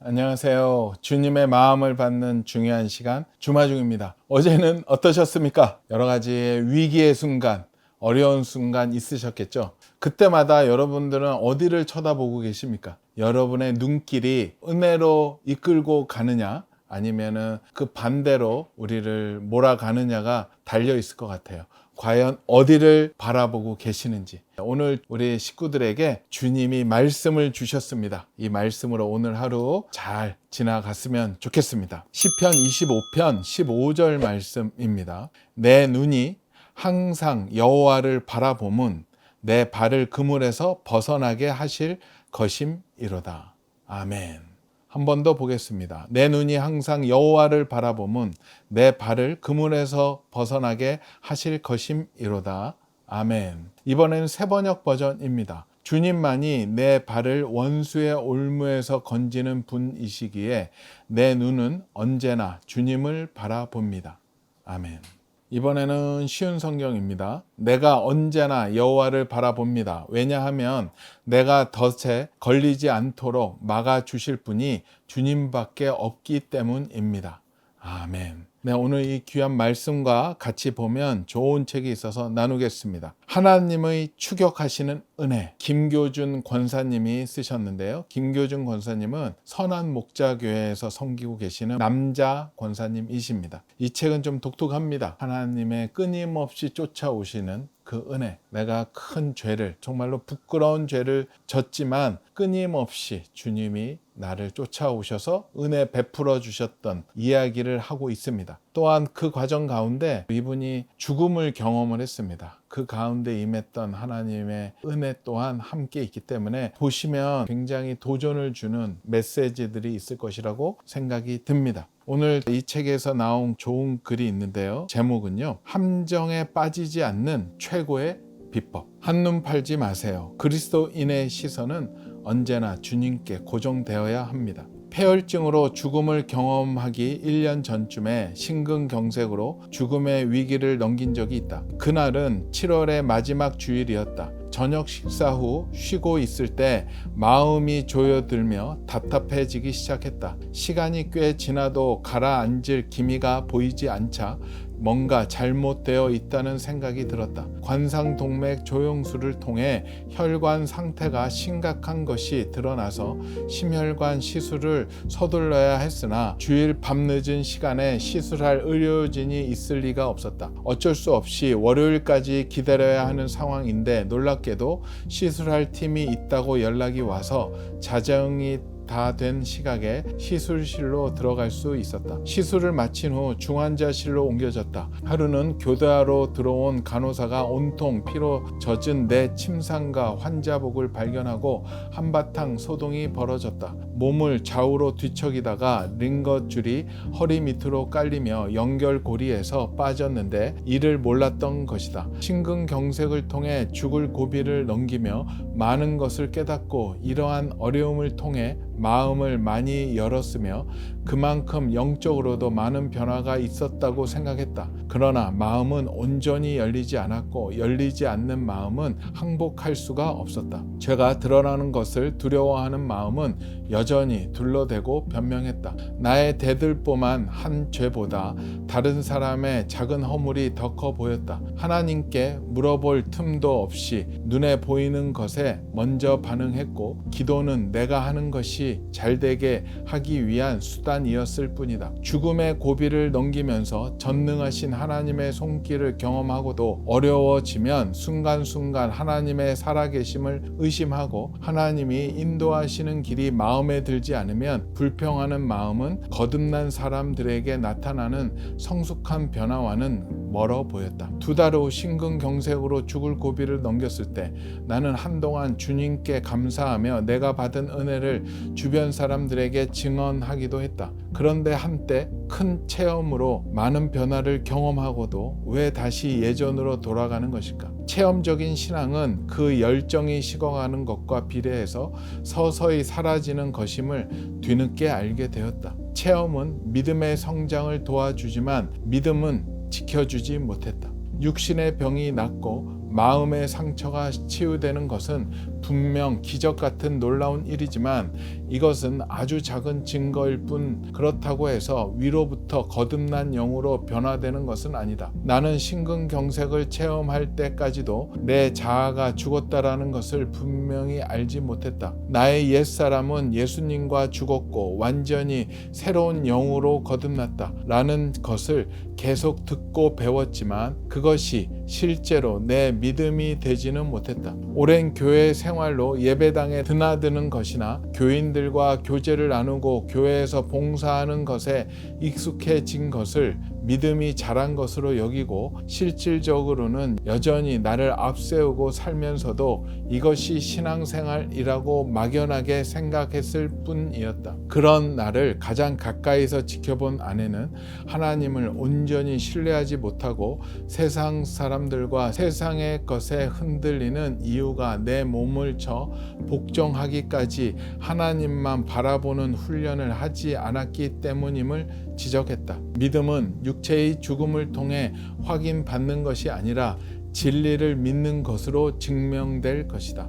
안녕하세요. 주님의 마음을 받는 중요한 시간 주마중입니다. 어제는 어떠셨습니까? 여러 가지의 위기의 순간, 어려운 순간 있으셨겠죠? 그때마다 여러분들은 어디를 쳐다보고 계십니까? 여러분의 눈길이 은혜로 이끌고 가느냐? 아니면은 그 반대로 우리를 몰아가느냐가 달려 있을 것 같아요. 과연 어디를 바라보고 계시는지. 오늘 우리 식구들에게 주님이 말씀을 주셨습니다. 이 말씀으로 오늘 하루 잘 지나갔으면 좋겠습니다. 시편 25편 15절 말씀입니다. 내 눈이 항상 여호와를 바라봄은 내 발을 그물에서 벗어나게 하실 것임이로다. 아멘. 한 번 더 보겠습니다. 내 눈이 항상 여호와를 바라봄은 내 발을 그물에서 벗어나게 하실 것임이로다. 아멘. 이번에는 새 번역 버전입니다. 주님만이 내 발을 원수의 올무에서 건지는 분이시기에 내 눈은 언제나 주님을 바라봅니다. 아멘. 이번에는 쉬운 성경입니다. 내가 언제나 여호와를 바라봅니다. 왜냐하면 내가 덫에 걸리지 않도록 막아 주실 분이 주님밖에 없기 때문입니다. 아멘. 네, 오늘 이 귀한 말씀과 같이 보면 좋은 책이 있어서 나누겠습니다. 하나님의 추격하시는 은혜. 김교준 권사님이 쓰셨는데요. 김교준 권사님은 선한 목자교회에서 섬기고 계시는 남자 권사님이십니다. 이 책은 좀 독특합니다. 하나님의 끊임없이 쫓아오시는 그 은혜. 내가 큰 죄를, 정말로 부끄러운 죄를 졌지만 끊임없이 주님이 나를 쫓아오셔서 은혜 베풀어 주셨던 이야기를 하고 있습니다. 또한 그 과정 가운데 이분이 죽음을 경험을 했습니다. 그 가운데 임했던 하나님의 은혜 또한 함께 있기 때문에 보시면 굉장히 도전을 주는 메시지들이 있을 것이라고 생각이 듭니다. 오늘 이 책에서 나온 좋은 글이 있는데요. 제목은요. 함정에 빠지지 않는 최고의 비법. 한눈 팔지 마세요. 그리스도인의 시선은 언제나 주님께 고정되어야 합니다. 폐혈증으로 죽음을 경험하기 1년 전쯤에 심근경색으로 죽음의 위기를 넘긴 적이 있다. 그날은 7월의 마지막 주일이었다. 저녁 식사 후 쉬고 있을 때 마음이 조여들며 답답해지기 시작했다. 시간이 꽤 지나도 가라앉을 기미가 보이지 않자 뭔가 잘못되어 있다는 생각이 들었다. 관상동맥 조영술을 통해 혈관 상태가 심각한 것이 드러나서 심혈관 시술을 서둘러야 했으나 주일 밤늦은 시간에 시술할 의료진이 있을 리가 없었다. 어쩔 수 없이 월요일까지 기다려야 하는 상황인데 놀랍게도 시술할 팀이 있다고 연락이 와서 자정이 다 된 시각에 시술실로 들어갈 수 있었다. 시술을 마친 후 중환자실로 옮겨졌다. 하루는 교대하러 들어온 간호사가 온통 피로 젖은 내 침상과 환자복을 발견하고 한바탕 소동이 벌어졌다. 몸을 좌우로 뒤척이다가 링거 줄이 허리 밑으로 깔리며 연결고리에서 빠졌는데 이를 몰랐던 것이다. 심근경색을 통해 죽을 고비를 넘기며 많은 것을 깨닫고 이러한 어려움을 통해 마음을 많이 열었으며 그만큼 영적으로도 많은 변화가 있었다고 생각했다. 그러나 마음은 온전히 열리지 않았고 열리지 않는 마음은 항복할 수가 없었다. 죄가 드러나는 것을 두려워하는 마음은 여전히 둘러대고 변명했다. 나의 대들보만 한 죄보다 다른 사람의 작은 허물이 더 커 보였다. 하나님께 물어볼 틈도 없이 눈에 보이는 것에 먼저 반응했고 기도는 내가 하는 것이 잘되게 하기 위한 수단 이었을 뿐이다. 죽음의 고비를 넘기면서 전능하신 하나님의 손길을 경험하고도 어려워지면 순간순간 하나님의 살아계심을 의심하고 하나님이 인도하시는 길이 마음에 들지 않으면 불평하는 마음은 거듭난 사람들에게 나타나는 성숙한 변화와는 멀어 보였다. 두 달 후 심근경색으로 죽을 고비를 넘겼을 때 나는 한동안 주님께 감사하며 내가 받은 은혜를 주변 사람들에게 증언하기도 했다. 그런데 한때 큰 체험으로 많은 변화를 경험하고도 왜 다시 예전으로 돌아가는 것일까? 체험적인 신앙은 그 열정이 식어가는 것과 비례해서 서서히 사라지는 것임을 뒤늦게 알게 되었다. 체험은 믿음의 성장을 도와주지만 믿음은 지켜주지 못했다. 육신의 병이 낫고 마음의 상처가 치유되는 것은 분명 기적 같은 놀라운 일이지만 이것은 아주 작은 증거일 뿐 그렇다고 해서 위로부터 거듭난 영으로 변화되는 것은 아니다. 나는 심근경색을 체험할 때까지도 내 자아가 죽었다라는 것을 분명히 알지 못했다. 나의 옛사람은 예수님과 죽었고 완전히 새로운 영으로 거듭났다. 라는 것을 계속 듣고 배웠지만 그것이 실제로 내 믿음이 되지는 못했다. 오랜 교회 생활로 예배당에 드나드는 것이나 교인들과 교제를 나누고 교회에서 봉사하는 것에 익숙해진 것을 믿음이 자란 것으로 여기고 실질적으로는 여전히 나를 앞세우고 살면서도 이것이 신앙생활이라고 막연하게 생각했을 뿐이었다. 그런 나를 가장 가까이서 지켜본 아내는 하나님을 온전히 신뢰하지 못하고 세상 사람들과 세상의 것에 흔들리는 이유가 내 몸을 쳐 복종하기까지 하나님만 바라보는 훈련을 하지 않았기 때문임을 지적했다. 믿음은 육체의 죽음을 통해 확인받는 것이 아니라 진리를 믿는 것으로 증명될 것이다.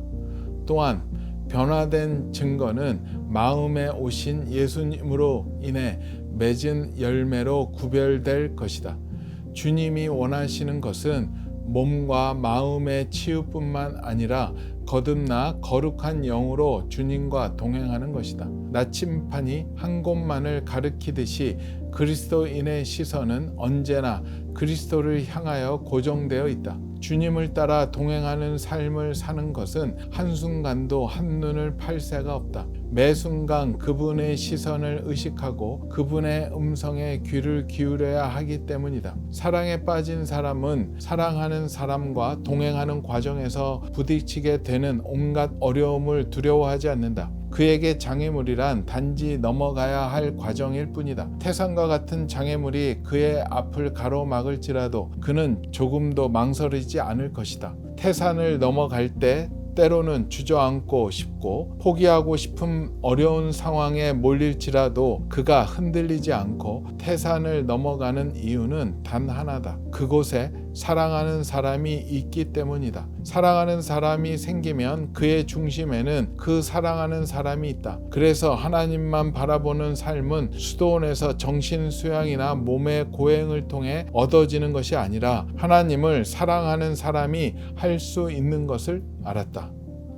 또한 변화된 증거는 마음에 오신 예수님으로 인해 맺은 열매로 구별될 것이다. 주님이 원하시는 것은 몸과 마음의 치유뿐만 아니라 거듭나 거룩한 영으로 주님과 동행하는 것이다. 나침판이 한 곳만을 가리키듯이 그리스도인의 시선은 언제나 그리스도를 향하여 고정되어 있다. 주님을 따라 동행하는 삶을 사는 것은 한순간도 한눈을 팔 새가 없다. 매 순간 그분의 시선을 의식하고 그분의 음성에 귀를 기울여야 하기 때문이다. 사랑에 빠진 사람은 사랑하는 사람과 동행하는 과정에서 부딪히게 되는 온갖 어려움을 두려워하지 않는다. 그에게 장애물이란 단지 넘어가야 할 과정일 뿐이다. 태산과 같은 장애물이 그의 앞을 가로막을지라도 그는 조금도 망설이지 않을 것이다. 태산을 넘어갈 때 때로는 주저앉고 싶고 포기하고 싶은 어려운 상황에 몰릴지라도 그가 흔들리지 않고 태산을 넘어가는 이유는 단 하나다. 그곳에 사랑하는 사람이 있기 때문이다. 사랑하는 사람이 생기면 그의 중심에는 그 사랑하는 사람이 있다. 그래서 하나님만 바라보는 삶은 수도원에서 정신 수양이나 몸의 고행을 통해 얻어지는 것이 아니라 하나님을 사랑하는 사람이 할 수 있는 것을 알았다.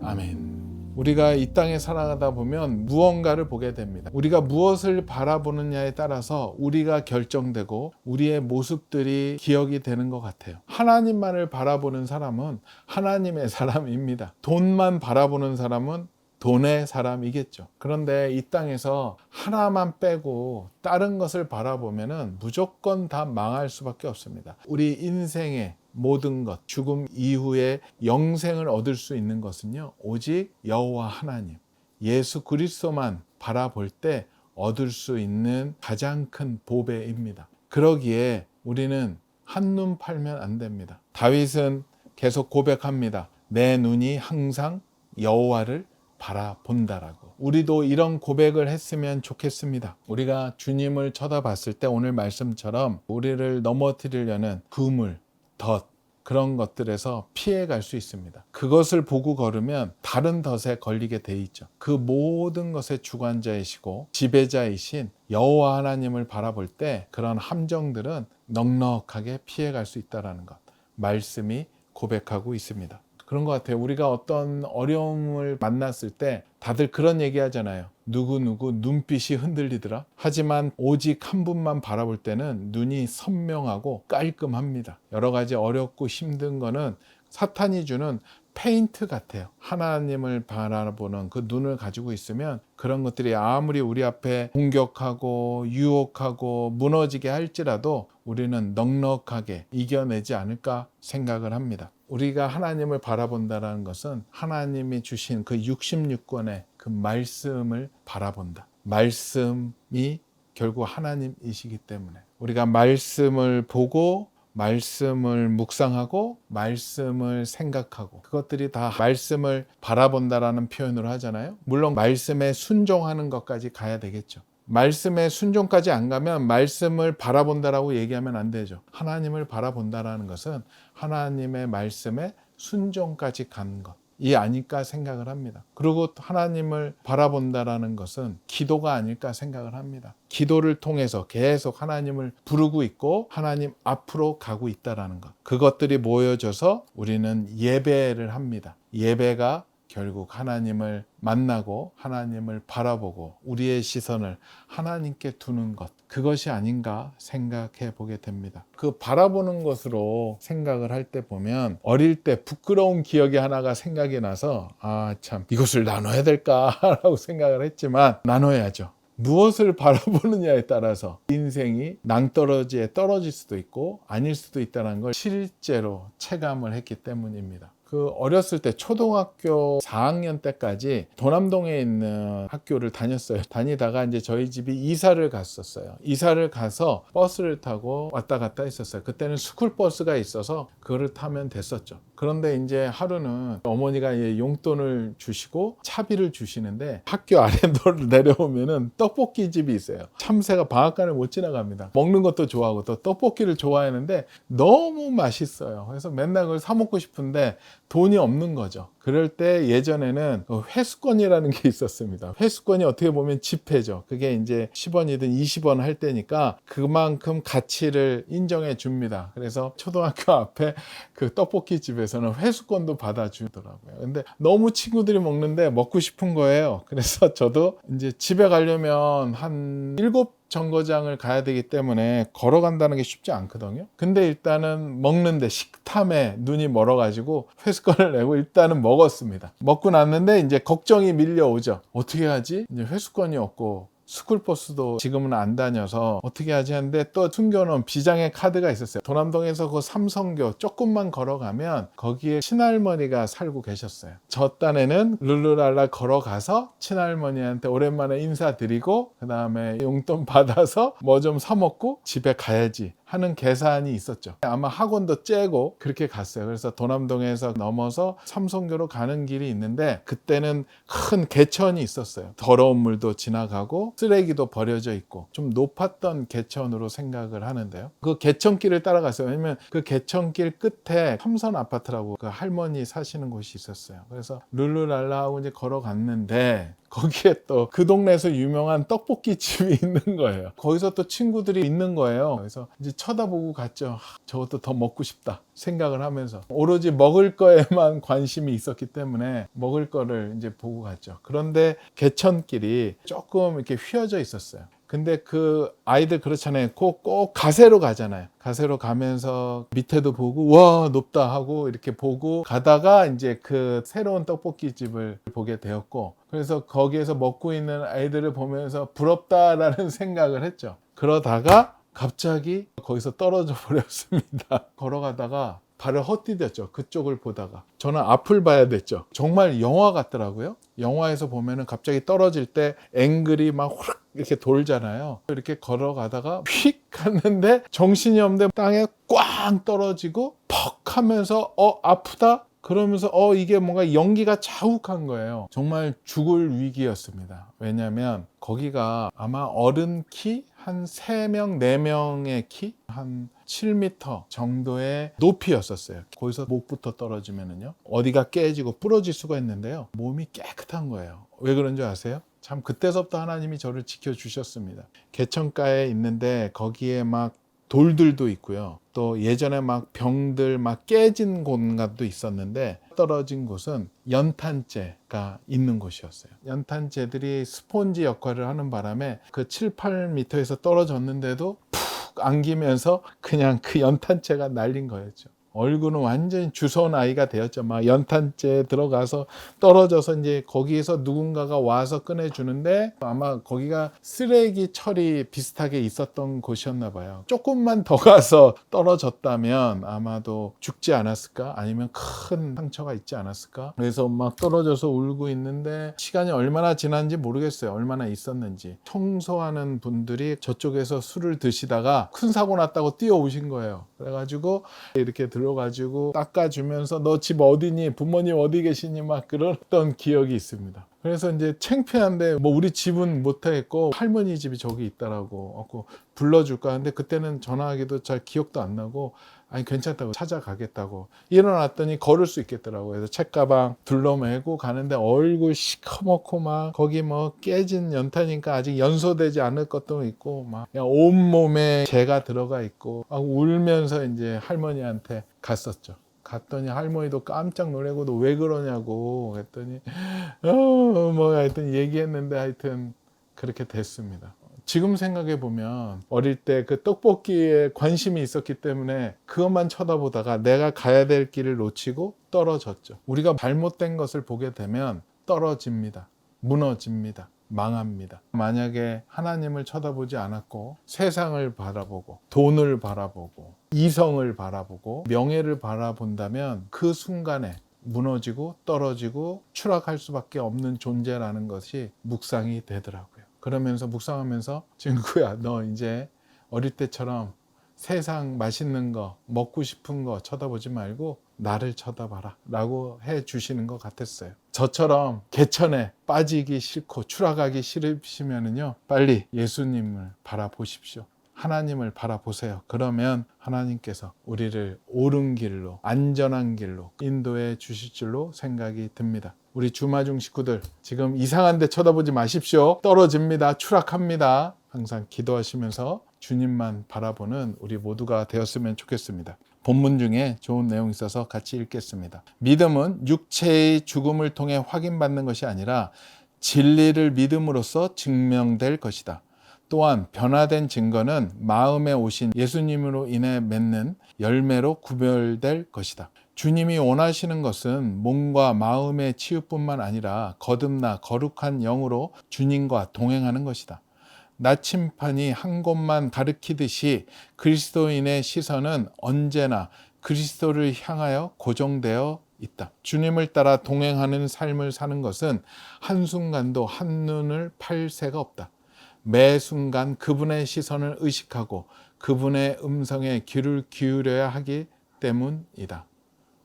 아멘. 우리가 이 땅에 살아가다 보면 무언가를 보게 됩니다. 우리가 무엇을 바라보느냐에 따라서 우리가 결정되고 우리의 모습들이 기억이 되는 것 같아요. 하나님만을 바라보는 사람은 하나님의 사람입니다. 돈만 바라보는 사람은 돈의 사람이겠죠. 그런데 이 땅에서 하나만 빼고 다른 것을 바라보면은 무조건 다 망할 수밖에 없습니다. 우리 인생의 모든 것, 죽음 이후에 영생을 얻을 수 있는 것은요, 오직 여호와 하나님, 예수 그리스도만 바라볼 때 얻을 수 있는 가장 큰 보배입니다. 그러기에 우리는 한눈 팔면 안 됩니다. 다윗은 계속 고백합니다. 내 눈이 항상 여호와를 바라본다라고. 우리도 이런 고백을 했으면 좋겠습니다. 우리가 주님을 쳐다봤을 때 오늘 말씀처럼 우리를 넘어뜨리려는 그물, 덫, 그런 것들에서 피해 갈 수 있습니다. 그것을 보고 걸으면 다른 덫에 걸리게 돼 있죠. 그 모든 것의 주관자이시고 지배자이신 여호와 하나님을 바라볼 때 그런 함정들은 넉넉하게 피해 갈 수 있다라는 것. 말씀이 고백하고 있습니다. 그런 것 같아요. 우리가 어떤 어려움을 만났을 때 다들 그런 얘기 하잖아요. 누구누구 눈빛이 흔들리더라. 하지만 오직 한 분만 바라볼 때는 눈이 선명하고 깔끔합니다. 여러 가지 어렵고 힘든 거는 사탄이 주는 페인트 같아요. 하나님을 바라보는 그 눈을 가지고 있으면 그런 것들이 아무리 우리 앞에 공격하고 유혹하고 무너지게 할지라도 우리는 넉넉하게 이겨내지 않을까 생각을 합니다. 우리가 하나님을 바라본다는 것은 하나님이 주신 그 66권의 그 말씀을 바라본다. 말씀이 결국 하나님이시기 때문에 우리가 말씀을 보고 말씀을 묵상하고 말씀을 생각하고 그것들이 다 말씀을 바라본다라는 표현으로 하잖아요. 물론 말씀에 순종하는 것까지 가야 되겠죠. 말씀에 순종까지 안 가면 말씀을 바라본다라고 얘기하면 안 되죠. 하나님을 바라본다라는 것은 하나님의 말씀에 순종까지 간 것. 이 아닐까 생각을 합니다. 그리고 또 하나님을 바라본다라는 것은 기도가 아닐까 생각을 합니다. 기도를 통해서 계속 하나님을 부르고 있고 하나님 앞으로 가고 있다라는 것. 그것들이 모여져서 우리는 예배를 합니다. 예배가 결국 하나님을 만나고 하나님을 바라보고 우리의 시선을 하나님께 두는 것. 그것이 아닌가 생각해 보게 됩니다. 그 바라보는 것으로 생각을 할 때 보면 어릴 때 부끄러운 기억이 하나가 생각이 나서 아, 참, 이것을 나눠야 될까라고 생각을 했지만 나눠야죠. 무엇을 바라보느냐에 따라서 인생이 낭떠러지에 떨어질 수도 있고 아닐 수도 있다는 걸 실제로 체감을 했기 때문입니다. 그 어렸을 때 초등학교 4학년 때까지 도남동에 있는 학교를 다녔어요. 다니다가 이제 저희 집이 이사를 갔었어요. 이사를 가서 버스를 타고 왔다 갔다 했었어요. 그때는 스쿨 버스가 있어서 그거를 타면 됐었죠. 그런데 이제 하루는 어머니가 이 용돈을 주시고 차비를 주시는데 학교 아래도를 내려오면은 떡볶이 집이 있어요. 참새가 방앗간을 못 지나갑니다. 먹는 것도 좋아하고 또 떡볶이를 좋아하는데 너무 맛있어요. 그래서 맨날 그걸 사 먹고 싶은데 돈이 없는 거죠. 그럴 때 예전에는 그 회수권이라는 게 있었습니다. 회수권이 어떻게 보면 지폐죠. 그게 이제 10원이든 20원 할 때니까 그만큼 가치를 인정해 줍니다. 그래서 초등학교 앞에 그 떡볶이 집에서는 회수권도 받아주더라고요. 근데 너무 친구들이 먹는데 먹고 싶은 거예요. 그래서 저도 이제 집에 가려면 한 일곱 정거장을 가야 되기 때문에 걸어간다는 게 쉽지 않거든요. 근데 일단은 먹는데 식탐에 눈이 멀어가지고 회수권을 내고 일단은 먹었습니다. 먹고 났는데 이제 걱정이 밀려오죠. 어떻게 하지? 이제 회수권이 없고 스쿨버스도 지금은 안 다녀서 어떻게 하지 하는데 또 숨겨놓은 비장의 카드가 있었어요. 도남동에서 그 삼성교 조금만 걸어가면 거기에 친할머니가 살고 계셨어요. 저 딴에는 룰루랄라 걸어가서 친할머니한테 오랜만에 인사드리고 그 다음에 용돈 받아서 뭐 좀 사 먹고 집에 가야지 하는 계산이 있었죠. 아마 학원도 째고 그렇게 갔어요. 그래서 도남동에서 넘어서 삼성교로 가는 길이 있는데 그때는 큰 개천이 있었어요. 더러운 물도 지나가고 쓰레기도 버려져 있고 좀 높았던 개천으로 생각을 하는데요. 그 개천길을 따라갔어요. 왜냐면 그 개천길 끝에 삼선 아파트라고 그 할머니 사시는 곳이 있었어요. 그래서 룰루랄라 하고 이제 걸어갔는데 거기에 또 그 동네에서 유명한 떡볶이 집이 있는 거예요. 거기서 또 친구들이 있는 거예요. 그래서 이제 쳐다보고 갔죠. 하, 저것도 더 먹고 싶다 생각을 하면서 오로지 먹을 거에만 관심이 있었기 때문에 먹을 거를 이제 보고 갔죠. 그런데 개천길이 조금 이렇게 휘어져 있었어요. 근데 그 아이들 그렇잖아요. 꼭, 꼭 가세로 가잖아요. 가세로 가면서 밑에도 보고 와 높다 하고 이렇게 보고 가다가 이제 그 새로운 떡볶이 집을 보게 되었고 그래서 거기에서 먹고 있는 아이들을 보면서 부럽다라는 생각을 했죠. 그러다가 갑자기 거기서 떨어져 버렸습니다. 걸어가다가 발을 헛디뎠죠. 그쪽을 보다가. 저는 앞을 봐야 됐죠. 정말 영화 같더라고요. 영화에서 보면은 갑자기 떨어질 때 앵글이 막 후락 이렇게 돌잖아요. 이렇게 걸어가다가 휙 갔는데 정신이 없는데 땅에 꽝 떨어지고 퍽 하면서 어 아프다 그러면서 어 이게 뭔가 연기가 자욱한 거예요. 정말 죽을 위기였습니다. 왜냐하면 거기가 아마 어른 키 한 3명, 4명의 키, 한 7m 정도의 높이였었어요. 거기서 목부터 떨어지면은요. 어디가 깨지고 부러질 수가 있는데요. 몸이 깨끗한 거예요. 왜 그런 줄 아세요? 참 그때서부터 하나님이 저를 지켜주셨습니다. 개천가에 있는데 거기에 막 돌들도 있고요. 또 예전에 막 병들 막 깨진 공간도 있었는데 떨어진 곳은 연탄재가 있는 곳이었어요. 연탄재들이 스폰지 역할을 하는 바람에 그 7, 8m에서 떨어졌는데도 푹 안기면서 그냥 그 연탄재가 날린 거였죠. 얼굴은 완전히 주워온 아이가 되었죠. 막 연탄재에 들어가서 떨어져서 이제 거기에서 누군가가 와서 꺼내주는데 아마 거기가 쓰레기 처리 비슷하게 있었던 곳이었나 봐요. 조금만 더 가서 떨어졌다면 아마도 죽지 않았을까? 아니면 큰 상처가 있지 않았을까? 그래서 막 떨어져서 울고 있는데 시간이 얼마나 지났는지 모르겠어요. 얼마나 있었는지. 청소하는 분들이 저쪽에서 술을 드시다가 큰 사고 났다고 뛰어오신 거예요. 그래가지고 이렇게 들 어가지고 닦아주면서 너 집 어디니? 부모님 어디 계시니? 막 그랬던 기억이 있습니다. 그래서 이제 창피한데 뭐 우리 집은 못하겠고 할머니 집이 저기 있다라고 불러줄까 하는데 그때는 전화하기도 잘 기억도 안 나고 아니 괜찮다고 찾아가겠다고 일어났더니 걸을 수 있겠더라고요. 그래서 책가방 둘러매고 가는데 얼굴 시커멓고 막 거기 뭐 깨진 연탄이니까 아직 연소되지 않을 것도 있고 막 온몸에 재가 들어가 있고 막 울면서 이제 할머니한테 갔었죠. 갔더니 할머니도 깜짝 놀래고 너 왜 그러냐고 했더니 어뭐 하여튼 얘기했는데 하여튼 그렇게 됐습니다. 지금 생각해 보면 어릴 때 그 떡볶이에 관심이 있었기 때문에 그것만 쳐다보다가 내가 가야 될 길을 놓치고 떨어졌죠. 우리가 잘못된 것을 보게 되면 떨어집니다. 무너집니다. 망합니다. 만약에 하나님을 쳐다보지 않았고 세상을 바라보고 돈을 바라보고 이성을 바라보고 명예를 바라본다면 그 순간에 무너지고 떨어지고 추락할 수밖에 없는 존재라는 것이 묵상이 되더라고요. 그러면서 묵상하면서 친구야, 너 이제 어릴 때처럼 세상 맛있는 거, 먹고 싶은 거 쳐다보지 말고 나를 쳐다봐라 라고 해 주시는 것 같았어요. 저처럼 개천에 빠지기 싫고 추락하기 싫으시면은요, 빨리 예수님을 바라보십시오. 하나님을 바라보세요. 그러면 하나님께서 우리를 옳은 길로, 안전한 길로 인도해 주실 줄로 생각이 듭니다. 우리 주마중 식구들, 지금 이상한 데 쳐다보지 마십시오. 떨어집니다. 추락합니다. 항상 기도하시면서 주님만 바라보는 우리 모두가 되었으면 좋겠습니다. 본문 중에 좋은 내용이 있어서 같이 읽겠습니다. 믿음은 육체의 죽음을 통해 확인받는 것이 아니라 진리를 믿음으로써 증명될 것이다. 또한 변화된 증거는 마음에 오신 예수님으로 인해 맺는 열매로 구별될 것이다. 주님이 원하시는 것은 몸과 마음의 치유뿐만 아니라 거듭나 거룩한 영으로 주님과 동행하는 것이다. 나침판이 한 곳만 가리키듯이 그리스도인의 시선은 언제나 그리스도를 향하여 고정되어 있다. 주님을 따라 동행하는 삶을 사는 것은 한순간도 한눈을 팔 새가 없다. 매 순간 그분의 시선을 의식하고 그분의 음성에 귀를 기울여야 하기 때문이다.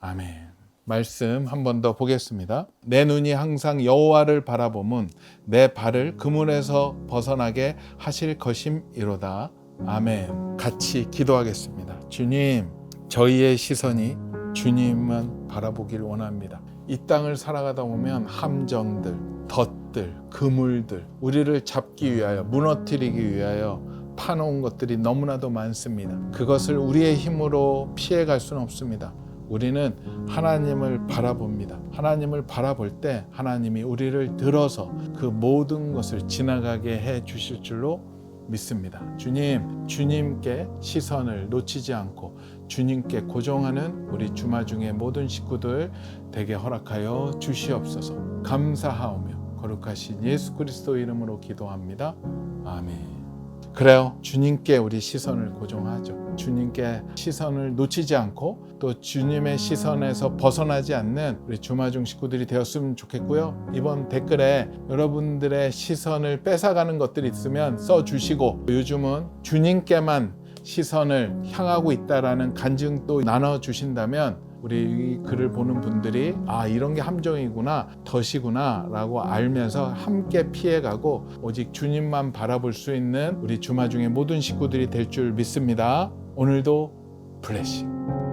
아멘. 말씀 한 번 더 보겠습니다. 내 눈이 항상 여호와를 바라보면 내 발을 그물에서 벗어나게 하실 것임이로다. 아멘. 같이 기도하겠습니다. 주님, 저희의 시선이 주님만 바라보길 원합니다. 이 땅을 살아가다 보면 함정들, 덫 들, 그물들, 우리를 잡기 위하여, 무너뜨리기 위하여 파놓은 것들이 너무나도 많습니다. 그것을 우리의 힘으로 피해갈 수는 없습니다. 우리는 하나님을 바라봅니다. 하나님을 바라볼 때 하나님이 우리를 들어서 그 모든 것을 지나가게 해 주실 줄로 믿습니다. 주님, 주님께 시선을 놓치지 않고 주님께 고정하는 우리 주마 중의 모든 식구들 되게 허락하여 주시옵소서. 감사하오며 거룩하신 예수 그리스도 이름으로 기도합니다. 아멘. 그래요. 주님께 우리 시선을 고정하죠. 주님께 시선을 놓치지 않고 또 주님의 시선에서 벗어나지 않는 우리 주마중 식구들이 되었으면 좋겠고요. 이번 댓글에 여러분들의 시선을 뺏어가는 것들이 있으면 써주시고 요즘은 주님께만 시선을 향하고 있다라는 간증도 나눠 주신다면 우리 이 글을 보는 분들이 아 이런 게 함정이구나 덫이구나라고 알면서 함께 피해가고 오직 주님만 바라볼 수 있는 우리 주마 중의 모든 식구들이 될 줄 믿습니다. 오늘도 블레싱.